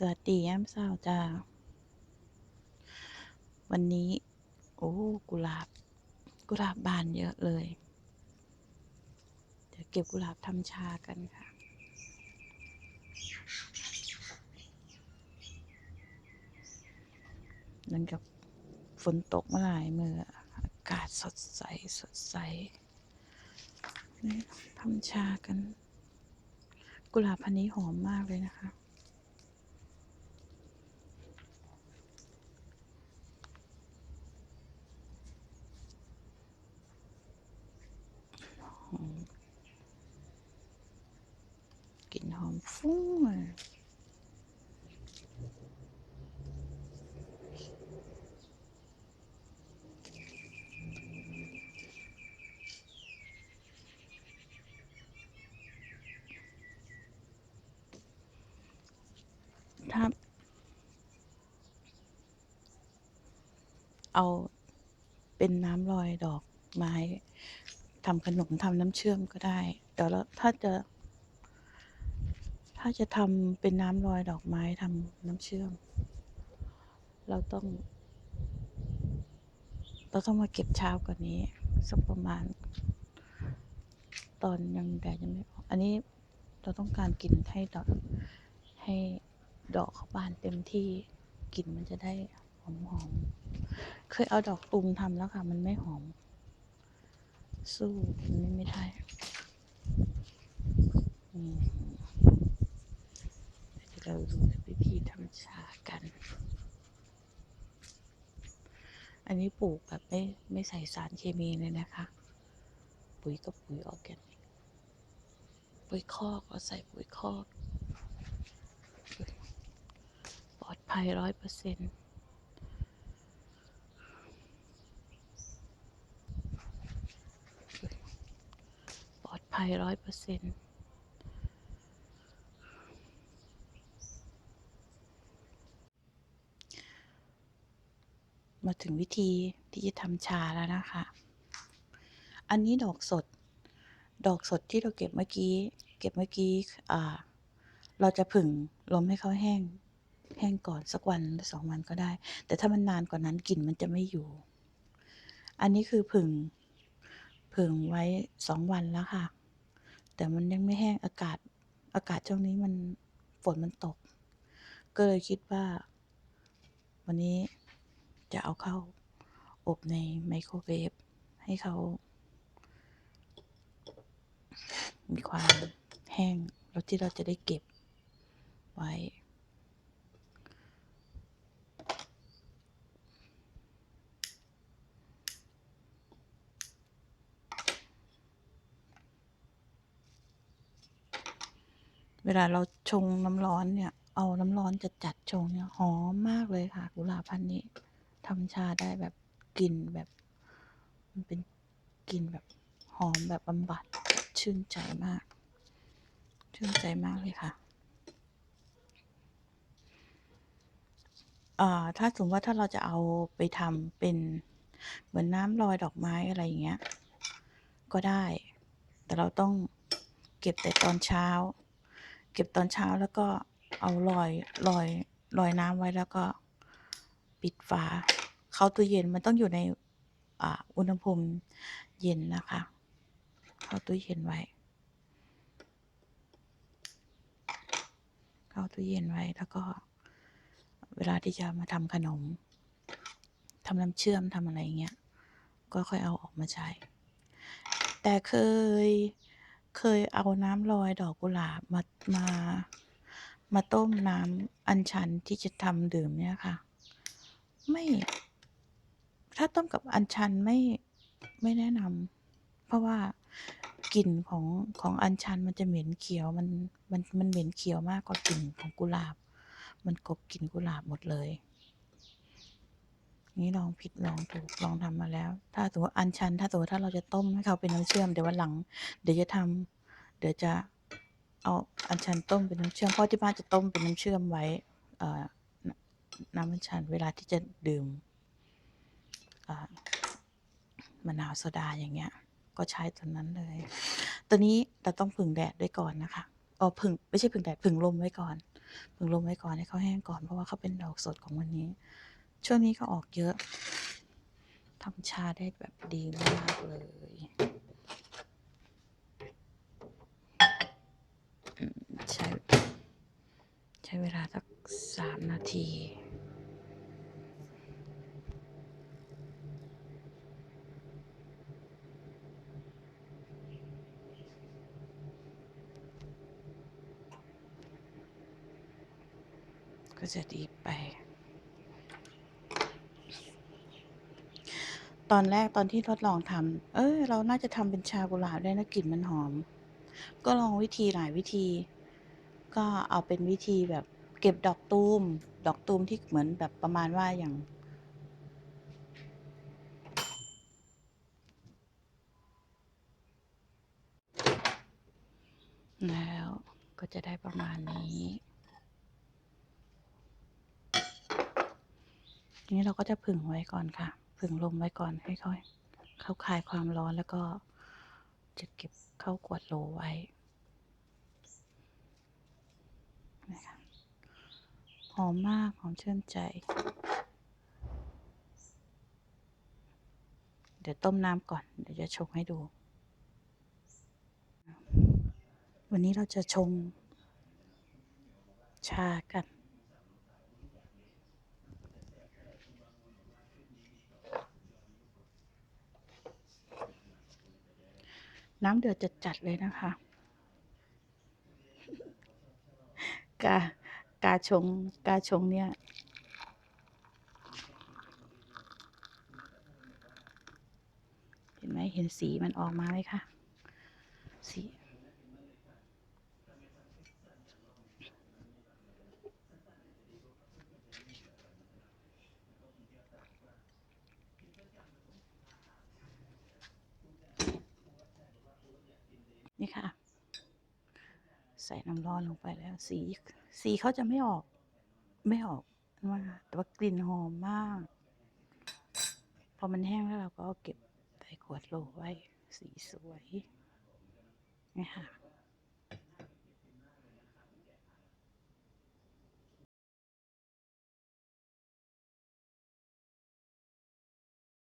สวัสดียามเช้าจ้า วันนี้ โอ้กุหลาบ กุหลาบบานเยอะเลย เดี๋ยวเก็บกุหลาบทำชากันค่ะ นั่นกับฝนตกเมื่อไหร่เมื่ออากาศสดใส สดใสทำชากัน กุหลาบพันธุ์นี้หอมมากเลยนะคะ หอมกลิ่นหอม ฟุ้งเลยถ้าเอาเป็นน้ำลอยดอกไม้ทำขนมทำน้ำเชื่อมก็ได้เดี๋ยวแล้วถ้าจะ ถ้าจะทำเป็นน้ำลอยดอกไม้ทำน้ำเชื่อม เราต้อง เราต้องมาเก็บเช้ากว่านี้สักประมาณ ตอนยังแดดยังไม่ออก อันนี้เราต้องการกลิ่นให้ดอกให้ดอกเขาบานเต็มที่กลิ่นมันจะได้หอมหอมๆเคยเอาดอกตุมทำแล้วค่ะ มันไม่หอม สู้มันไม่ไม่ได้อืมเดี๋ยวเราดูำชากัน อันนี้ปลูกแบบไม่ไม่ใส่สารเคมีเลยนะคะ ปุ๋ยก็ปุ๋ยออร์แกนิกปุ๋ยคอกก็ใส่ปุ๋ยคอก ปลอดภัยร้อยเปอร์เซ็นต์ปลอดภัยร้อยเปอร์เซ็นต์ มาถึงวิธีที่จะทำชาแล้วนะคะ อันนี้ดอกสด ดอกสดที่เราเก็บเมื่อกี้ เก็บเมื่อกี้เราจะผึ่งลมให้เขาแห้ง แห้งก่อนสักวันหรือสองวันก็ได้ แต่ถ้ามันนานกว่านั้นกลิ่นมันจะไม่อยู่ อันนี้คือผึ่งผึ่งไว้สองวันแล้วค่ะ แต่มันยังไม่แห้งอากาศ อากาศช่วงนี้มันฝนมันตก ก็เลยคิดว่า วันนี้ จะเอาเข้าอบในไมโครเวฟให้เขา มีความแห้งแล้วที่เราจะได้เก็บไว้ เวลาเราชงน้ำร้อนเนี่ย เอาน้ำร้อนจัดจัดๆชงเนี่ยหอมมากเลยค่ะกุหลาบพันธุ์นี้ ทำชาได้แบบกลิ่นแบบ มันเป็นกลิ่นแบบหอมแบบบำบัดชื่นใจมาก ชื่นใจมากเลยค่ะอ่าถ้าสมมติว่าถ้าเราจะเอาไปทำเป็นเหมือนน้ำลอยดอกไม้อะไรอย่างเงี้ย ก็ได้ แต่เราต้องเก็บแต่ตอนเช้า เก็บตอนเช้าแล้วก็เอาลอยลอยลอยน้ำไว้แล้วก็ ปิดฝาเข้าตู้เย็นมันต้องอยู่ในอุณหภูมิเย็นนะคะ เข้าตู้เย็นไว้ เข้าตู้เย็นไว้แล้วก็เวลาที่จะมาทำขนมทำน้ำเชื่อมทำอะไรเงี้ยก็ค่อยเอาออกมาใช้ แต่เคยเคยเอาน้ำลอยดอกกุหลาบมามามาต้มน้ำอัญชันที่จะทำดื่มเนี่ยค่ะ ไม่ ถ้าต้มกับอัญชันไม่ไม่แนะนำเพราะว่ากลิ่นของของอัญชันมันจะเหม็นเขียวมันมันมันเหม็นเขียวมากกว่ากลิ่นของกุหลาบ มันกบกลิ่นกุหลาบหมดเลยนี่ลองผิดลองถูกลองทำมาแล้ว ถ้าสมมติอัญชัน ถ้าสมมติถ้าเราจะต้มให้เขาเป็นน้ำเชื่อมเดี๋ยววันหลัง เดี๋ยวจะทำเดี๋ยวจะเอาอัญชันต้มเป็นน้ำเชื่อมเพราะที่บ้านจะต้มเป็นน้ำเชื่อมไว้อ่อ น้ำอัญชันเวลาที่จะดื่มมะนาวโซดาอย่างเงี้ย ก็ใช้ตัวนั้นเลย ตัวนี้เราต้องผึ่งแดดไว้ก่อนนะคะเออผึ่งไม่ใช่ผึ่งแดดผึ่งลมไว้ก่อน ผึ่งลมไว้ก่อนให้เขาแห้งก่อนเพราะว่าเขาเป็นดอกสดของวันนี้ ช่วงนี้ก็ออกเยอะทำชาได้แบบดีมากเลยใช้ใช้เวลาสักสามนาที ก็จะดีไป ตอนแรกตอนที่ทดลองทำเออเราน่าจะทำเป็นชากุหลาบได้นะกลิ่นมันหอม ก็ลองวิธีหลายวิธี ก็เอาเป็นวิธีแบบเก็บดอกตูม ดอกตูมที่เหมือนแบบประมาณว่าอย่างแล้วก็จะได้ประมาณนี้ ทีนี้เราก็จะผึ่งไว้ก่อนค่ะ ผึ่งลมไว้ก่อนให้เขาเขาคลายความร้อนแล้วก็จะเก็บเข้ากวดโหลไว้นะคะหอมมากหอมชื่นใจ เดี๋ยวต้มน้ำก่อน เดี๋ยวจะชงให้ดู วันนี้เราจะชงชากัน น้ำเดือดจัดๆเลยนะคะ กากาชงกาชงเนี่ย เห็นไหมเห็นสีมันออกมาไหมคะสี นี่ค่ะ ใส่น้ำร้อนลงไปแล้ว สีสีเขาจะไม่ออก ไม่ออกว่าแต่ว่ากลิ่นหอมมาก พอมันแห้งแล้วเราก็เอาเก็บใส่ขวดโหลไว้ สีสวยนี่ค่ะ